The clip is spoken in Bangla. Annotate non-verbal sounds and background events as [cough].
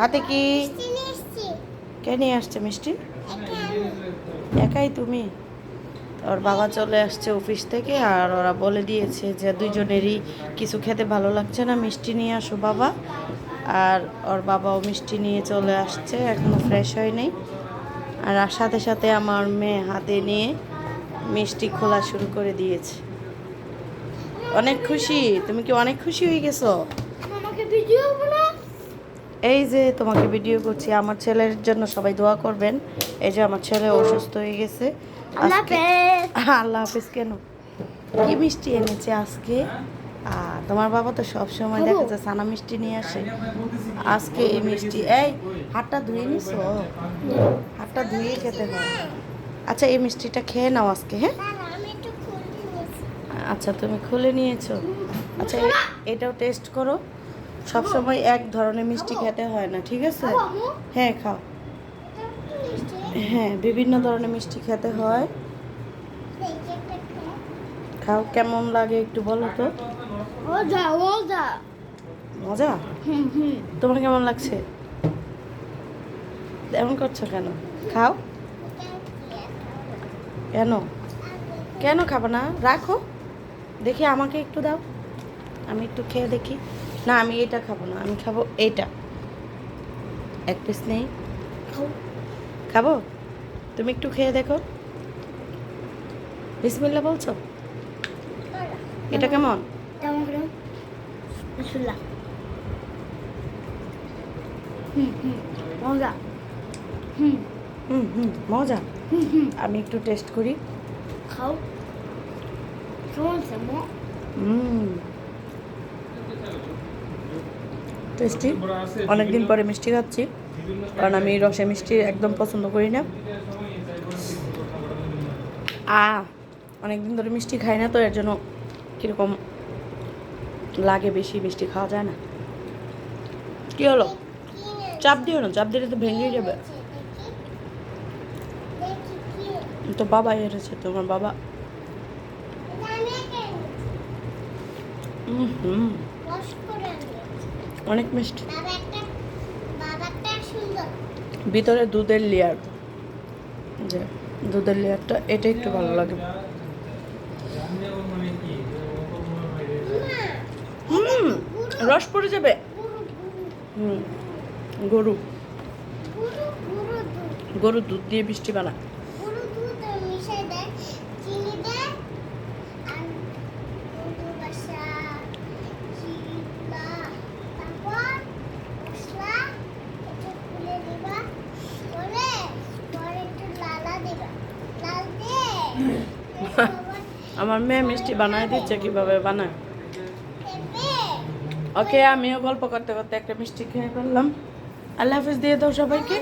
হাতে কি? কে নিয়ে আসছে মিষ্টি? একাই। তুমি? ওর বাবা চলে আসছে অফিস থেকে আর ওরা বলে দিয়েছে যে দুইজনেরই কিছু খেতে ভালো লাগছে না মিষ্টি নিয়ে আসো বাবা। আর ওর বাবাও মিষ্টি নিয়ে চলে আসছে এখনও ফ্রেশ হয় নাই। আর আর সাথে সাথে আমার মেয়ে হাতে নিয়ে মিষ্টি খোলা শুরু করে দিয়েছে। অনেক খুশি? তুমি কি অনেক খুশি হয়ে গেছো? আমাকে ভিডিও এই যে তোমাকে ভিডিও করছি আমার ছেলের জন্য সবাই দোয়া করবেন। এই যে আমার ছেলে অসুস্থ হয়ে গেছে। আল্লাহ [laughs] হাফেজ। কেন? কি মিষ্টি এনেছে আজকে? তোমার বাবা তো সব সময় দেখা যায় সানা মিষ্টি নিয়ে আসে। আজকে এই মিষ্টি এই হাতটা ধুয়ে নিছো? হাতটা ধুয়ে খেতে হয় আচ্ছা এই মিষ্টিটা খেয়ে নাও আজকে হ্যাঁ? আচ্ছা তুমি খুলে নিয়েছো। আচ্ছা এটাও টেস্ট করো। সব সময় এক ধরনের মিষ্টি খেতে হয় না ঠিক আছে? হ্যাঁ খাও। হ্যাঁ বিভিন্ন ধরনের মিষ্টি খেতে হয়। খাও কেমন লাগে একটু বলো তো? মজা তোমার কেমন লাগছে? এমন করছ কেন? খাও। কেন? কেন খাব না? রাখো। দেখি আমাকে একটু দাও। আমি একটু খেয়ে দেখি। না আমি এটা খাব না আমি খাব এইটা এক পিস নেই। খাও। খাব? তুমি একটু খেয়ে দেখো। বিসমিল্লা বলছো? এটা কেমন? মজা। হুম। হুম মজা। আমি একটু টেস্ট করি। খাও। হুম। টেস্টি অনেকদিন পরে মিষ্টি খাচ্ছি, কারণ আমি রসে মিষ্টি একদম পছন্দ করি না। আ, অনেকদিন ধরে মিষ্টি খাই না, তো এর জন্য কীরকম লাগে বেশি মিষ্টি খাওয়া যায় না। কি হলো? চাপ দিও না, চাপ দিলে তো ভেঙেই যাবে। তো বাবা এসেছে, তোমার বাবা। হুম হুম। অনেক মিষ্টি। ভিতরে দুধের লেয়ার যে দুধের লেয়ারটা এটা একটু ভালো লাগে। হুম রস পড়ে যাবে। হুম গরু। গরু দুধ দিয়ে মিষ্টি বানায়। [laughs] আমার মেয়ে মিষ্টি বানায় দিচ্ছে কীভাবে বানায় ওকে আমিও গল্প করতে করতে একটা মিষ্টি খেয়ে ফেললাম আল্লাহ হাফিজ, দিয়ে দাও সবাইকে.